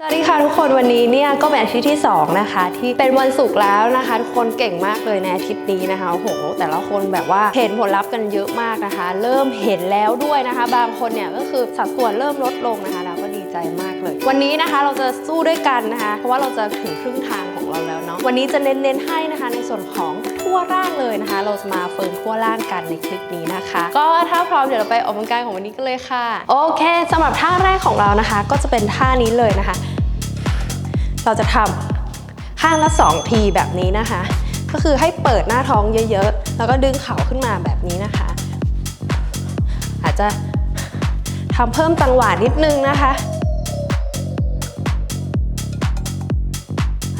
สวัสดีค่ะทุกคนวันนี้เนี่ยก็เป็นอาทิตย์ที่ 2 นะคะ ที่เป็นวันศุกร์แล้วนะคะ ทุกคนเก่งมากเลยในอาทิตย์นี้นะคะโอ้โหแต่ละคนแบบว่าเห็นผลลัพธ์กันเยอะมากนะคะ เริ่มเห็นแล้วด้วยนะคะ บางคนเนี่ยก็คือสัดส่วนเริ่มลดลงนะคะ เราก็ดีใจมากเลย วันนี้นะคะเราจะสู้ด้วยกันนะคะ เพราะว่าเราจะถึงครึ่งทางของเราแล้วเนาะวันนี้จะเน้นๆให้นะคะในส่วนของ ทั่วร่างเลยนะคะ เราจะมาเฟิร์มทั่วร่างกันในคลิปนี้นะคะ ก็ถ้าพร้อมเดี๋ยวเราไปออกกำลังกายของวันนี้กันเลยค่ะ โอเคสำหรับท่าแรกของเรานะคะ ก็จะเป็นท่านี้เลยนะคะ เราจะทำข้างละ 2 ทีแบบนี้นะคะ ก็คือให้เปิดหน้าท้องเยอะๆ แล้วก็ดึงเข่าขึ้นมาแบบนี้นะคะ อาจจะทำเพิ่มจังหวะนิดนึงนะคะ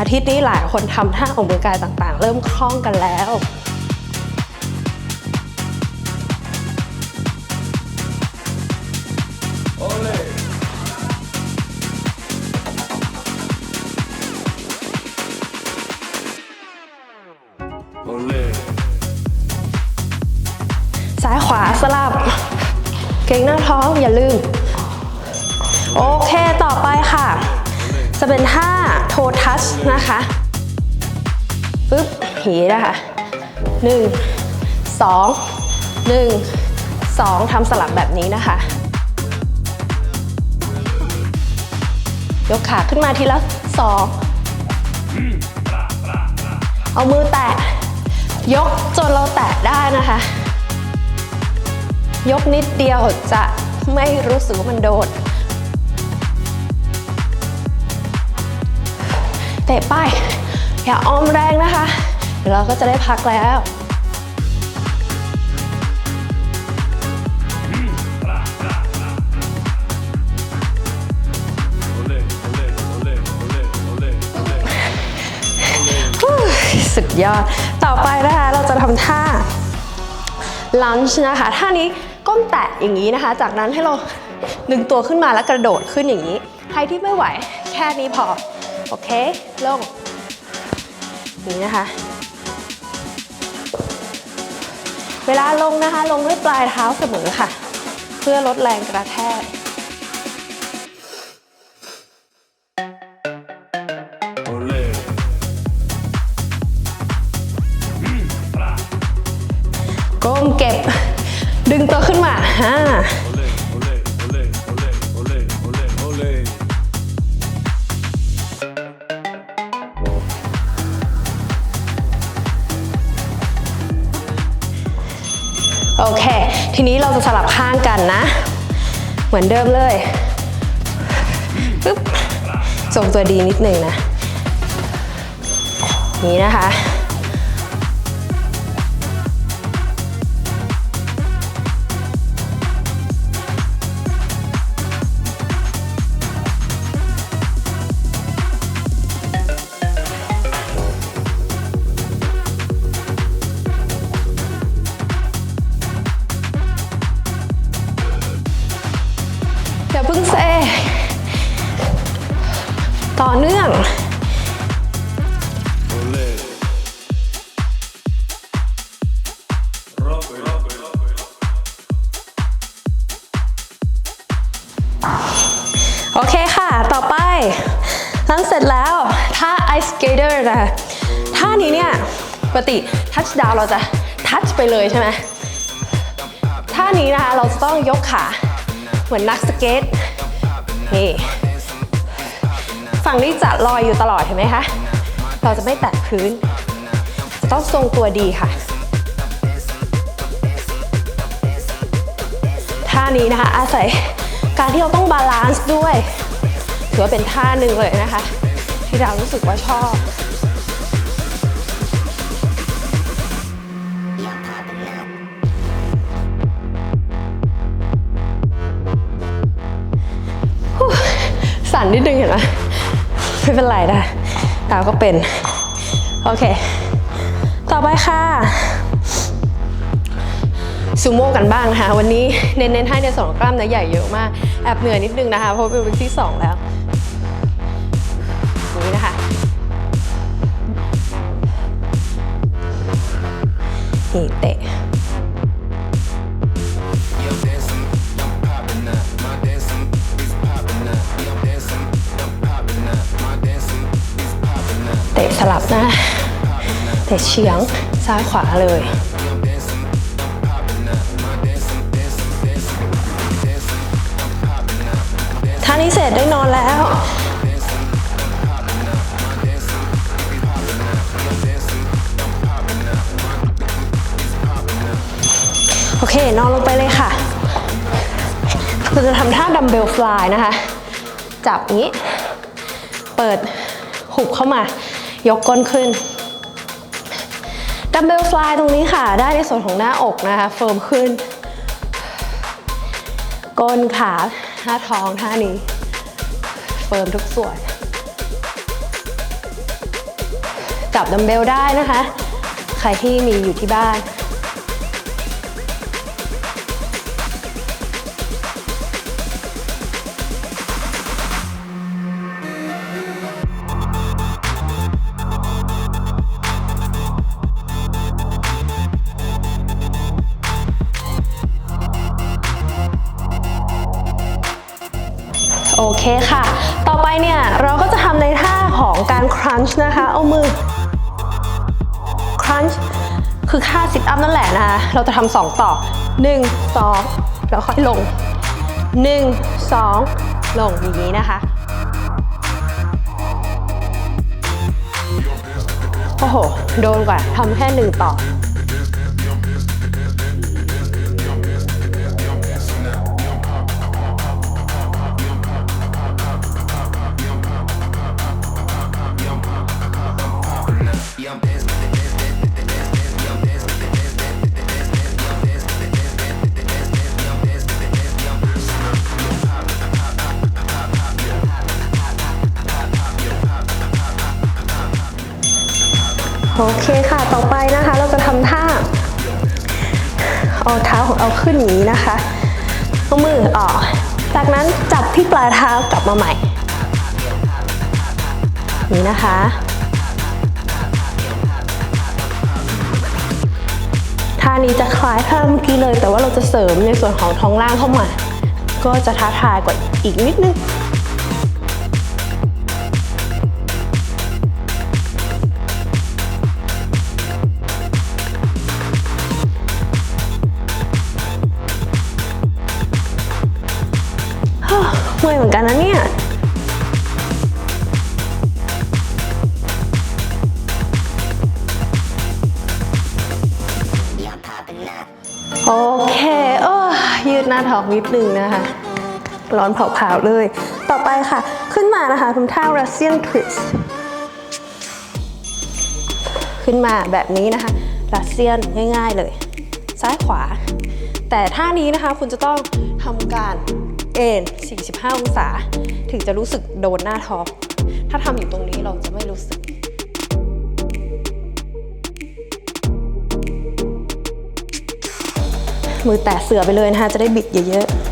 อาทิตย์นี้หลายคนทำท่าออกกำลังกายต่างๆ เริ่มคล่องกันแล้ว Olé. ซ้ายขวาสลับ เก่งหน้าท้องอย่าลืม โอเคต่อไปค่ะ จะเป็นท่า โททัชนะคะปึ๊บหีนะคะหนึ่งสองหนึ่งสองทำสลับแบบนี้นะคะ ยกขาขึ้นมาทีละสองเอามือแตะ ยกจนเราแตะได้นะคะ ยกนิดเดียวจะไม่รู้สึกว่ามันโดด เตะไป อย่าออมแรงนะคะ เดี๋ยวเราก็จะได้พักแล้วสุดยอด ต่อไปนะคะเราจะทำท่า lunge นะคะ ท่านี้ก้มแตะอย่างนี้นะคะ จากนั้นให้เราดึงตัวขึ้นมาแล้วกระโดดขึ้นอย่างนี้ ใครที่ไม่ไหวแค่นี้พอ โอเค ลงอย่างนี้นะคะ เวลาลงนะคะ ลงด้วยปลายเท้าเสมอค่ะ เพื่อลดแรงกระแทก Olé. ก้มเก็บ ดึงตัวขึ้นมาฮ่า ทีนี้เราจะสลับข้างกันนะ เหมือนเดิมเลยปึ๊บทรงตัวดีนิดหนึ่งนะ นี่นะคะ กติ touch down เราจะ touch ไปเลยใช่ไหมท่านี้นะคะเราจะต้องยกขาเหมือนนักสเก็ตนี่ฝั่งนี้จะลอยอยู่ตลอดเห็นไหมคะเราจะไม่แตะพื้น จะต้องทรงตัวดีค่ะท่านี้นะคะอาศัยการที่เราต้องบาลานซ์ด้วย ถือว่าเป็นท่าหนึ่งเลยนะคะ ที่เรารู้สึกว่าชอบ นนิดนึงเห็นไหมไม่เป็นไรนะดาก็เป็น โอเค ต่อไปค่ะซูโม่กันบ้างนะคะ วันนี้เน้นๆให้ในส่วนของกล้ามเนื้อใหญ่เยอะมาก แอบเหนื่อยนิดนึงนะคะ เพราะเป็นวันที่ 2 แล้วนี้นะคะนี่เตะ แต่เฉียงซ้ายขวาเลย ท่านี้เสร็จได้นอนแล้วโอเคนอนลงไปเลยค่ะ เราจะทำท่าดัมเบลฟลายนะคะ จับอย่างนี้ เปิดหุบเข้ามายกก้นขึ้น ดัมเบลฟลายตรงนี้ค่ะ ได้ในส่วนของหน้าอกนะคะ เฟิร์มขึ้น ก้นขาหน้าท้องท่านี้ เฟิร์มทุกส่วน จับดัมเบลได้นะคะ ใครที่มีอยู่ที่บ้าน โอเคค่ะ ต่อไปเนี่ยเราก็จะทำในท่าของการ crunch นะคะ เอามือ crunch คือค่า sit up นั่นแหละนะคะ เราจะทำสองต่อ 1 2 แล้วค่อยลง 1 2 ลงอย่างนี้นะคะ โอ้โห โดนกว่าทำแค่หนึ่งต่อ เอาขึ้นอย่างนี้นะคะเอามือออก จากนั้นจับที่ปลายเท้ากลับมาใหม่ นี่นะคะ ท่านี้จะคล้ายท่าเมื่อกี้เลย แต่ว่าเราจะเสริมในส่วนของท้องล่างเข้ามา ก็จะท้าทายกว่าอีกนิดนึง เมื่อยเหมือนกันนะเนี่ยโอเคโอ้ยืดหน้าท้องนิดนึงนะคะ ร้อนเผาๆเลย ต่อไปค่ะ ขึ้นมานะคะทำท่า Russian twist ขึ้นมาแบบนี้นะคะ รัสเซียนง่ายๆเลย ซ้ายขวา แต่ท่านี้นะคะคุณจะต้องทำการ เอน45 องศา ถึงจะรู้สึกโดนหน้าท้อง ถ้าทำอยู่ตรงนี้เราจะไม่รู้สึกมือแตะเสือไปเลยนะคะจะได้บิดเยอะๆ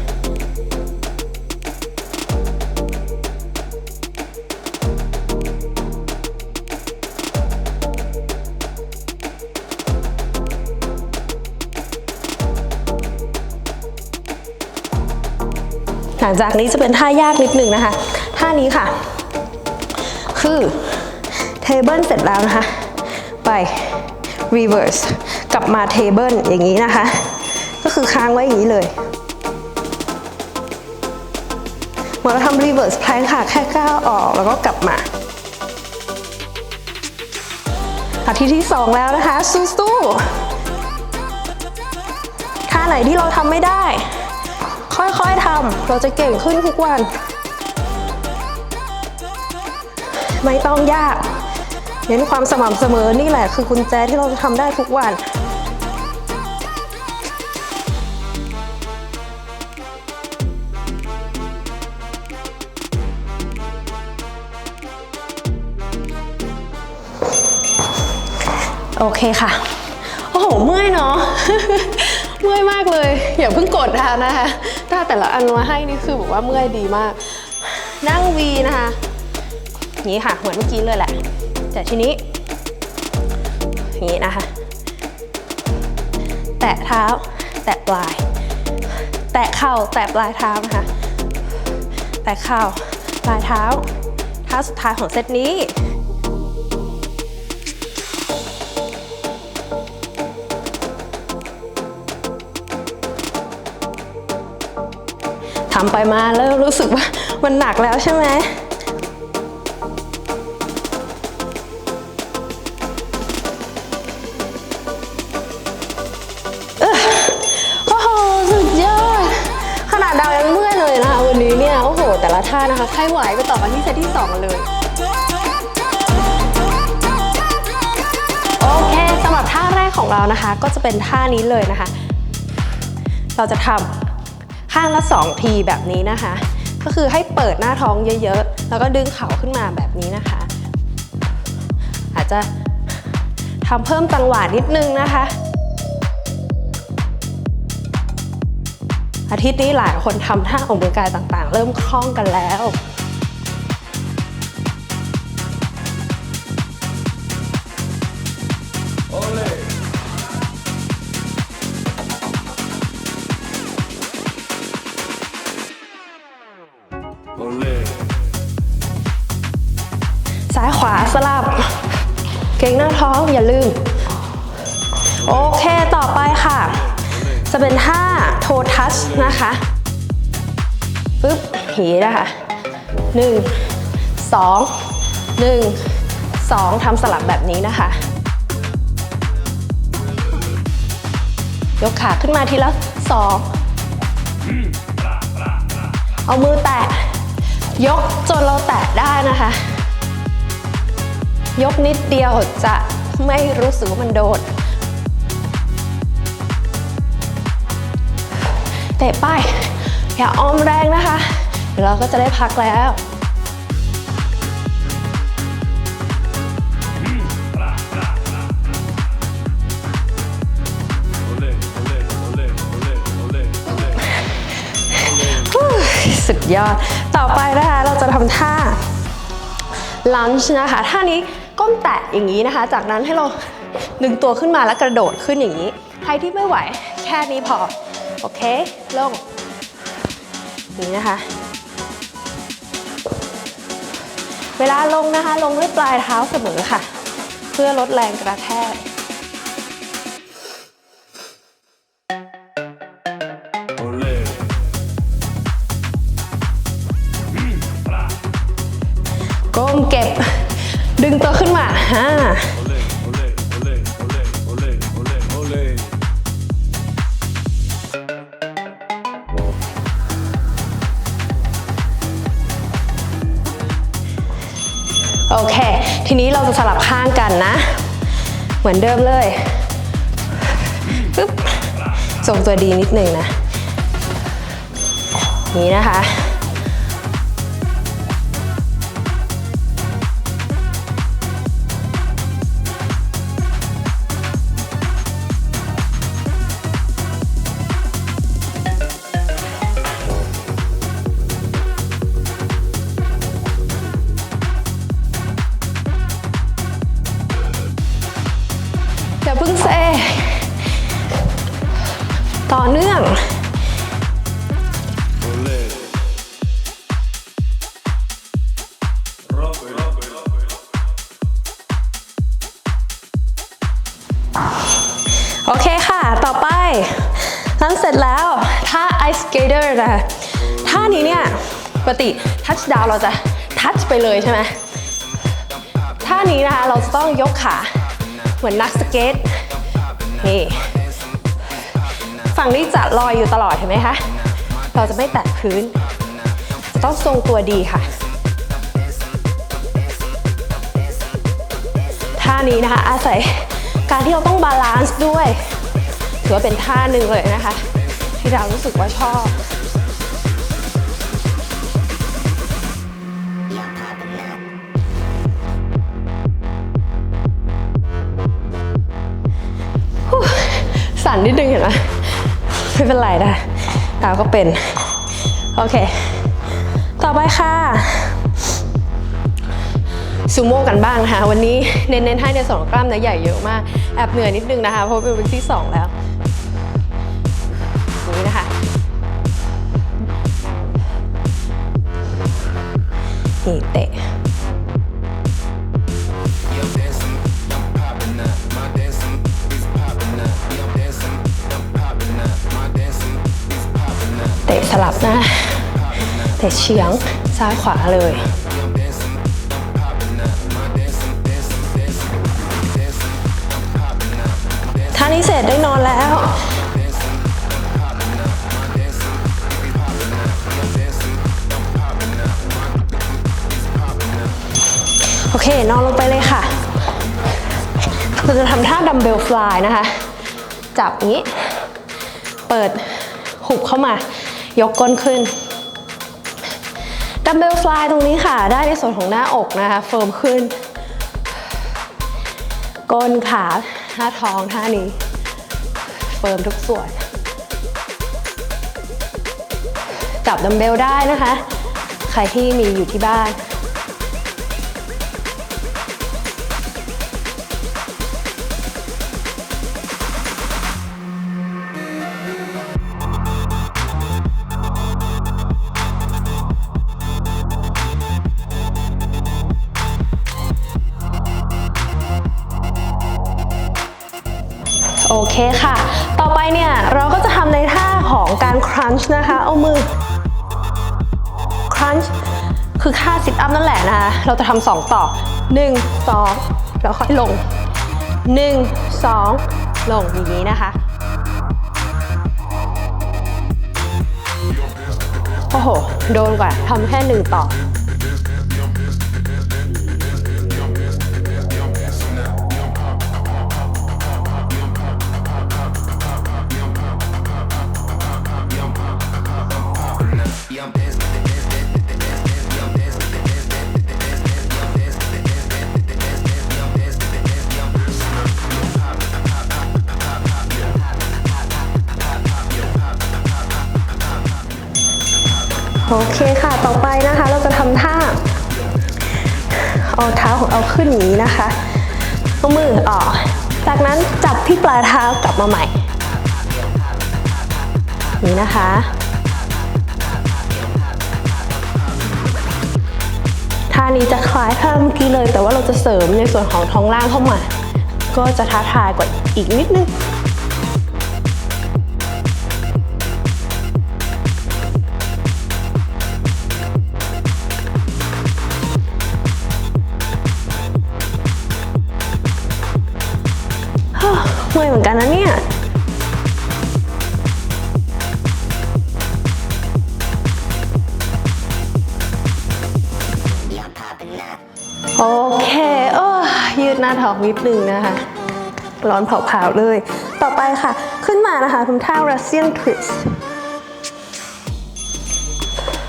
ลังจากนี้จะเป็นท่ายากนิดนึงนะคะ ท่านี้ค่ะ คือเทเบิลเสร็จแล้วนะคะ ไป reverse กลับมาเทเบิลอย่างนี้นะคะ ก็คือค้างไว้อย่างนี้เลยเหมือนเราทำ reverse plank ค่ะ แค่ก้าวออกแล้วก็กลับมาอาทิตย์ที่ 2 แล้วนะคะ สู้ๆท่าไหนที่เราทำไม่ได้ ค่อยๆทำเราจะเก่งขึ้นทุกวัน ไม่ต้องยาก เน้นความสม่ำเสมอนี่แหละคือกุญแจที่เราจะทำได้ทุกวันโอเคค่ะ โอ้โห เมื่อยเนาะ เมื่อยมากเลย อย่าเพิ่งกดทานนะคะ ถ้าแต่ละอันมาให้นี่คือบอกว่าเมื่อยดีมาก นั่งวีนะคะอย่างนี้ค่ะ เหมือนเมื่อกี้เลยแหละ แต่ทีนี้อย่างนี้นะคะ แตะเท้า แตะปลาย แตะเข่าแตะปลายเท้านะคะ แตะเข่าปลายเท้า เท้าสุดท้ายของเซตนี้ ทำไปมาเริ่มรู้สึกว่ามันหนักแล้วใช่ไหมโอ้โห สุดยอด ขนาดดาวยังเมื่อยเลยนะคะวันนี้เนี่ย โอ้โห แต่ละท่านะคะใครไหวไปต่อกันที่เซตที่ 2 กันเลยโอเคสำหรับท่าแรกของเรานะคะ ก็จะเป็นท่านี้เลยนะคะ เราจะทำ ข้างละ2ทีแบบนี้นะคะ ก็คือให้เปิดหน้าท้องเยอะๆ แล้วก็ดึงเข่าขึ้นมาแบบนี้นะคะ อาจจะทำเพิ่มจังหวะนิดนึงนะคะ อาทิตย์นี้หลายคนทำท่าออกกำลังกายต่างๆ เริ่มคล่องกันแล้ว สลับ เก่งหน้าท้องอย่าลืม โอเคต่อไปค่ะ จะเป็นท่าโททัชนะคะปึ๊บหีนะคะหนึ่งสองหนึ่งสองทำสลับแบบนี้นะคะ ยกขาขึ้นมาทีละสองเอามือแตะ ยกจนเราแตะได้นะคะ ยกนิดเดียวจะไม่รู้สึกว่ามันโดด เตะไปอย่าออมแรงนะคะ เดี๋ยวเราก็จะได้พักแล้วสุดยอด ต่อไปนะคะเราจะทำท่าลันช์นะคะ ท่านี้ ก้มแตะอย่างนี้นะคะ จากนั้นให้เราดึงตัวขึ้นมาแล้วกระโดดขึ้นอย่างนี้ ใครที่ไม่ไหวแค่นี้พอ โอเค ลง นี่นะคะ เวลาลงนะคะ ลงด้วยปลายเท้าเสมอค่ะ เพื่อลดแรงกระแทก ฮ่าโอเค ทีนี้เราจะสลับข้างกันนะ เหมือนเดิมเลยปึ๊บทรงตัวดีนิดหนึ่งนะ นี่นะคะ ร็จแล้วท่า ice skater นะคะท่านี้เนี่ยปกติทัชดาวเราจะทัชไปเลยใช่ไหมท่านี้นะคะเราจะต้องยกขาเหมือนนักสเก็ตนี่ฝั่งนี้จะลอยอยู่ตลอดเห็นไหมคะ เราจะไม่แตะพื้น จะต้องทรงตัวดีค่ะ ท่านี้นะคะอาศัยการที่เราต้องบาลานซ์ด้วย ถือว่าเป็นท่าหนึ่งเลยนะคะ ที่เรารู้สึกว่าชอบสั่นนิดนึงเห็นไหมไม่เป็นไรนะดาวก็เป็น โอเค ต่อไปค่ะซูโม่กันบ้างนะคะวันนี้เน้นๆให้ในส่วนของกล้ามเนื้อใหญ่เยอะมาก แอบเหนื่อยนิดนึงนะคะ เพราะเป็นวันที่ 2 แล้ว เตะสลับนะ I'm แต่เฉียงซ้ายขวาเลยท่านี้เสร็จได้นอนแล้ว นอนลงไปเลยค่ะ เราจะทำท่าดัมเบลฟลายนะคะ จับงนี้ เปิดหุบเข้ามายกก้นขึ้นดัมเบลฟลายตรงนี้ค่ะ ได้ในส่วนของหน้าอกนะคะ เฟิร์มขึ้น ก้นขาหน้าท้องท่านี้ เฟิร์มทุกส่วน จับดัมเบลได้นะคะ ใครที่มีอยู่ที่บ้าน โอเคค่ะ ต่อไปเนี่ยเราก็จะทำในท่าของการครันช์นะคะ เอามือครันช์คือท่าซิทอัพนั่นแหละนะคะ เราจะทำสองต่อ 1 2 แล้วค่อยลง 1 2 ลงอย่างนี้นะคะ โอ้โห โดนกว่าทำแค่หนึ่งต่อ โอเคค่ะ ต่อไปนะคะเราจะทำท่า เอาเท้าของเราขึ้นอย่างนี้นะคะเอามือออก จากนั้นจับที่ปลายเท้ากลับมาใหม่ นี่นะคะ ท่านี้จะคล้ายท่าเมื่อกี้เลย แต่ว่าเราจะเสริมในส่วนของท้องล่างเข้ามา ก็จะท้าทายกว่าอีกนิดนึง กันนะเนี่ยโอเคเออยืดหน้าท้องนิดนึงนะคะ ร้อนเผาๆเลย ต่อไปค่ะ ขึ้นมานะคะทำท่า Russian twist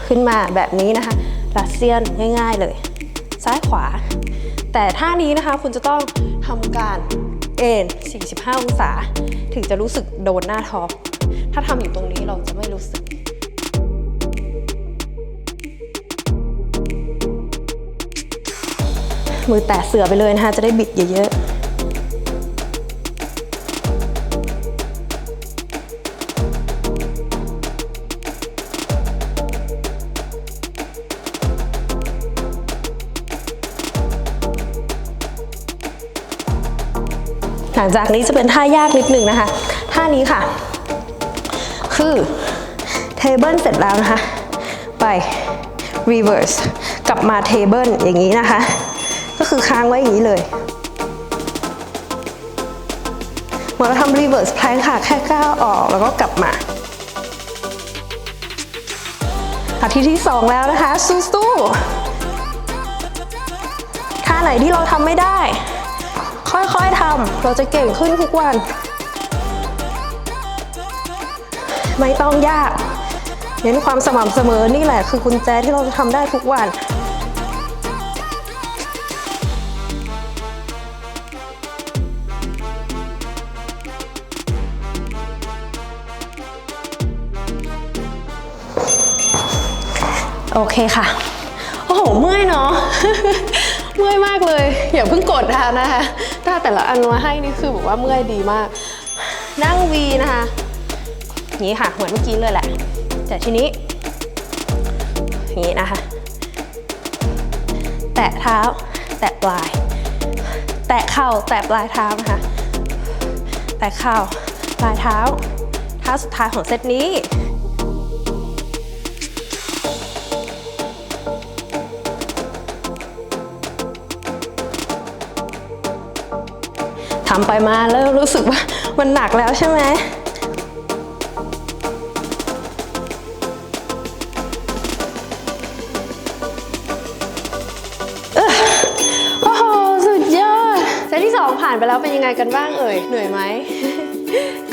ขึ้นมาแบบนี้นะคะ รัสเซียนง่ายๆเลย ซ้ายขวา แต่ท่านี้นะคะคุณจะต้องทำการ เอ็น45 องศา ถึงจะรู้สึกโดนหน้าท้อง ถ้าทำอยู่ตรงนี้เราจะไม่รู้สึกมือแตะเสือไปเลยนะคะจะได้บิดเยอะๆ จากนี้จะเป็นท่ายากนิดนึงนะคะ ท่านี้ค่ะ คือเทเบิลเสร็จแล้วนะคะ ไป reverse กลับมาเทเบิลอย่างนี้นะคะ ก็คือค้างไว้อย่างนี้เลยเหมือนเราทำ reverse plank ค่ะ แค่ก้าวออกแล้วก็กลับมาอาทิตย์ที่ 2 แล้วนะคะ สู้ๆท่าไหนที่เราทำไม่ได้ ค่อยๆทำเราจะเก่งขึ้นทุกวัน ไม่ต้องยาก เน้นความสม่ำเสมอนี่แหละคือกุญแจที่เราจะทำได้ทุกวันโอเคค่ะ โอ้โห เมื่อยเนาะ เมื่อยมากเลย อย่าเพิ่งกดนะคะนะคะถ้าแต่ละอันมาให้นี่คือบอกว่าเมื่อยดีมาก นั่งวีนะคะนี้ค่ะเหมือนเมื่อกี้เลยแหละ แต่ทีนี้นี้นะคะ แตะเท้า แตะปลาย แตะเข่าแตะปลายเท้านะคะ แตะเข่าปลายเท้าเท้าสุดท้ายของเซตนี้ ทำไปมาเริ่มรู้สึกว่ามันหนักแล้วใช่ไหมโอ้โหสุดยอดเซตที่2ผ่านไปแล้วเป็นยังไงกันบ้างเอ่ย เหนื่อยไหม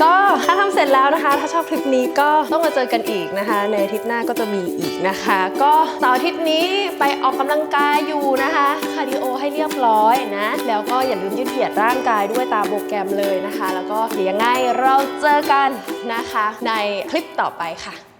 ก็ถ้าทำเสร็จแล้วนะคะ ถ้าชอบคลิปนี้ก็ต้องมาเจอกันอีกนะคะ ในอาทิตย์หน้าก็จะมีอีกนะคะ ก็เสาร์อาทิตย์นี้ไปออกกำลังกายอยู่นะคะคาร์ดิโอให้เรียบร้อยนะ แล้วก็อย่าลืมยืดเหยียดร่างกายด้วยตามโปรแกรมเลยนะคะ แล้วก็เดี๋ยวยังไงเราเจอกันนะคะ ในคลิปต่อไปค่ะ